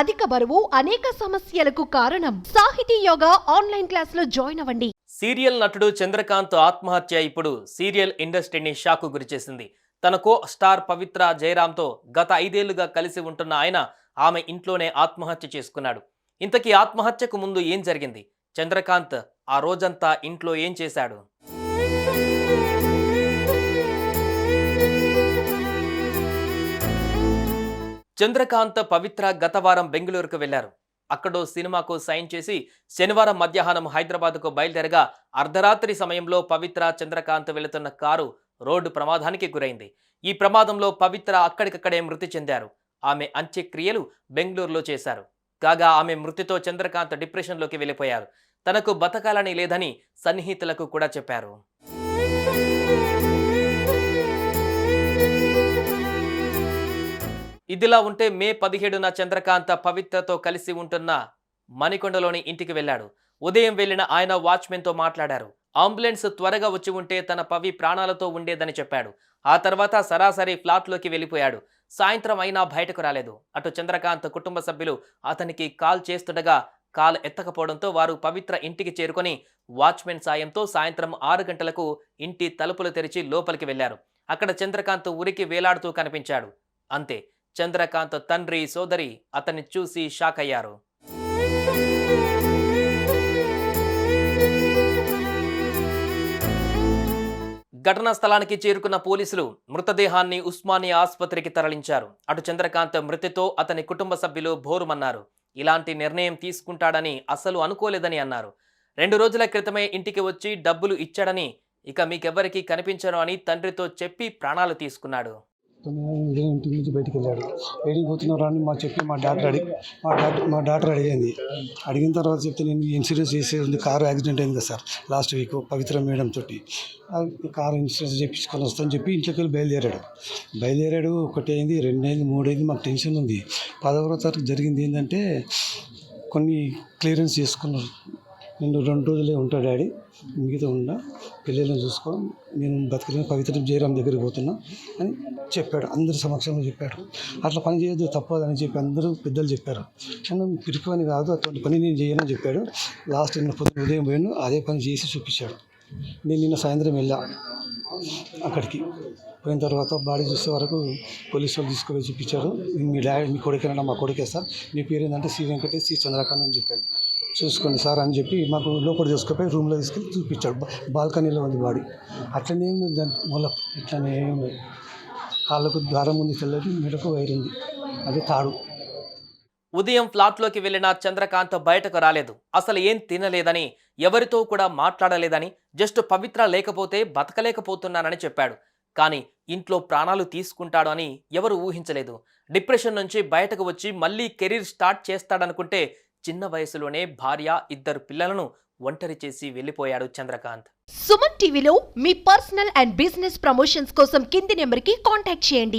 అధిక బరువు అనేక సమస్యలకు కారణం. సాహితీ యోగా ఆన్లైన్ క్లాసులో జాయిన్ అవ్వండి. సీరియల్ నటుడు చంద్రకాంత్ ఆత్మహత్య ఇప్పుడు సీరియల్ ఇండస్ట్రీని షాకు గురిచేసింది తన కో స్టార్ పవిత్ర జయరామ్తో గత ఐదేళ్ళుగా కలిసి ఉంటున్న ఆయన ఆమె ఇంట్లోనే ఆత్మహత్య చేసుకున్నాడు. ఇంతకీ ఆత్మహత్యకు ముందు ఏం జరిగింది? చంద్రకాంత్ ఆ రోజంతా ఇంట్లో ఏం చేశాడు? చంద్రకాంత్ పవిత్ర గత వారం బెంగళూరుకు వెళ్ళారు అక్కడో సినిమాకు సైన్ చేసి శనివారం మధ్యాహ్నం హైదరాబాద్కు బయలుదేరగా అర్ధరాత్రి సమయంలో పవిత్ర చంద్రకాంత్ వెళుతున్న కారు రోడ్డు ప్రమాదానికి గురైంది. ఈ ప్రమాదంలో పవిత్ర అక్కడికక్కడే మృతి చెందారు. ఆమె అంత్యక్రియలు బెంగళూరులో చేశారు. కాగా ఆమె మృతితో చంద్రకాంత్ డిప్రెషన్లోకి వెళ్ళిపోయారు. తనకు బతకాలని లేదని సన్నిహితులకు కూడా చెప్పారు. ఇదిలా ఉంటే మే పదిహేడున చంద్రకాంత పవిత్రతో కలిసి ఉంటున్న మణికొండలోని ఇంటికి వెళ్ళాడు. ఉదయం వెళ్ళిన ఆయన వాచ్మెన్తో మాట్లాడారు. అంబులెన్స్ త్వరగా వచ్చి ఉంటే తన పవి ప్రాణాలతో ఉండేదని చెప్పాడు. ఆ తర్వాత సరాసరి ఫ్లాట్లోకి వెళ్ళిపోయాడు. సాయంత్రం అయినా బయటకు రాలేదు. అటు చంద్రకాంత్ కుటుంబ సభ్యులు అతనికి కాల్ చేస్తుండగా కాల్ ఎత్తకపోవడంతో వారు పవిత్ర ఇంటికి చేరుకొని వాచ్మెన్ సాయంతో సాయంత్రం ఆరు గంటలకు ఇంటి తలుపులు తెరిచి లోపలికి వెళ్ళారు అక్కడ చంద్రకాంత్ ఉరికి వేలాడుతూ కనిపించాడు. అంతే. చంద్రకాంత్ తండ్రి సోదరి అతన్ని చూసి షాక్ అయ్యారు. ఘటనా స్థలానికి చేరుకున్న పోలీసులు మృతదేహాన్ని ఉస్మానియా ఆసుపత్రికి తరలించారు. అటు చంద్రకాంత్ మృతితో అతని కుటుంబ సభ్యులు భోరుమన్నారు ఇలాంటి నిర్ణయం తీసుకుంటాడని అసలు అనుకోలేదని అన్నారు. రెండు రోజుల క్రితమే ఇంటికి వచ్చి డబ్బులు ఇచ్చాడని ఇక మీకెవ్వరికీ కనిపించను అని తండ్రితో చెప్పి ప్రాణాలు తీసుకున్నాడు. తొమ్మిది ఇంటి నుంచి బయటికి వెళ్ళాడు. ఏడికి పోతున్నారా అని మా చెప్పి మా డాక్టర్ అడిగి మా డాక్టర్ మా డాక్టర్ అడిగింది. అడిగిన తర్వాత చెప్తే నేను ఇన్సూరెన్స్ చేసేది కారు యాక్సిడెంట్ అయింది కదా sir last week Pavitra madam తోటి. కారు ఇన్సూరెన్స్ చేయించుకొని వస్తాను చెప్పి ఇంట్లోకి వెళ్ళి బయలుదేరాడు. బయలుదేరాడు ఒకటి అయింది రెండు అయింది మూడు అయింది మాకు టెన్షన్ ఉంది. పదవ తారీఖు జరిగింది ఏంటంటే కొన్ని క్లియరెన్స్ చేసుకున్నారు. నేను రెండు రోజులే ఉంటా డాడీ. మిగతా ఉన్నా పిల్లల్ని చూసుకో. నేను బతికిన పవిత్రం జయరాం దగ్గరికి పోతున్నా అని చెప్పాడు. అందరి సమక్షంలో చెప్పాడు. అట్లా పని చేయొద్దు తప్పదని చెప్పి అందరూ పెద్దలు చెప్పారు. నేను పిరికి పని కాదు అటువంటి పని నేను చేయనని చెప్పాడు. లాస్ట్ నిన్న పొద్దున ఉదయం పోయాను అదే పని చేసి చూపించాడు. నేను నిన్న సాయంత్రం వెళ్ళా అక్కడికి. పోయిన తర్వాత బాడీ చూసే వరకు పోలీసు వాళ్ళు తీసుకొని చూపించారు. మీ డాడీ మీ కొడుకేనా? మా కొడుకే సార్. మీ పేరు ఏంటంటే శ్రీ వెంకటేష్ శ్రీ చంద్రకాంత్ అని చెప్పాడు. చూసుకోండి సార్ అని చెప్పి మాకు లోపల తీసుకుపోయి రూమ్లో తీసుకెళ్ళి చూపించాడు. బాల్కనీలో ఉంది బాడీ. అట్లనే ఉంది దాని మూల ఇట్లనే ఉంది. కాళ్ళకు ద్వారం ఉంది తెల్లది మెడకు వైరింది అది తాడు. ఉదయం ఫ్లాట్లోకి వెళ్ళిన చంద్రకాంత్ బయటకు రాలేదు. అసలు ఏం తినలేదని ఎవరితో కూడా మాట్లాడలేదని జస్ట్ పవిత్ర లేకపోతే బతకలేకపోతున్నానని చెప్పాడు. కానీ ఇంట్లో ప్రాణాలు తీసుకుంటాడు అని ఎవరు ఊహించలేదు. డిప్రెషన్ నుంచి బయటకు వచ్చి మళ్ళీ కెరీర్ స్టార్ట్ చేస్తాడనుకుంటే చిన్న వయసులోనే భార్య ఇద్దరు పిల్లలను ఒంటరి చేసి వెళ్ళిపోయాడు చంద్రకాంత్. సుమన్ టీవీలో మీ పర్సనల్ అండ్ బిజినెస్ ప్రమోషన్స్ కోసం కింది నెంబర్కి కాంటాక్ట్ చేయండి.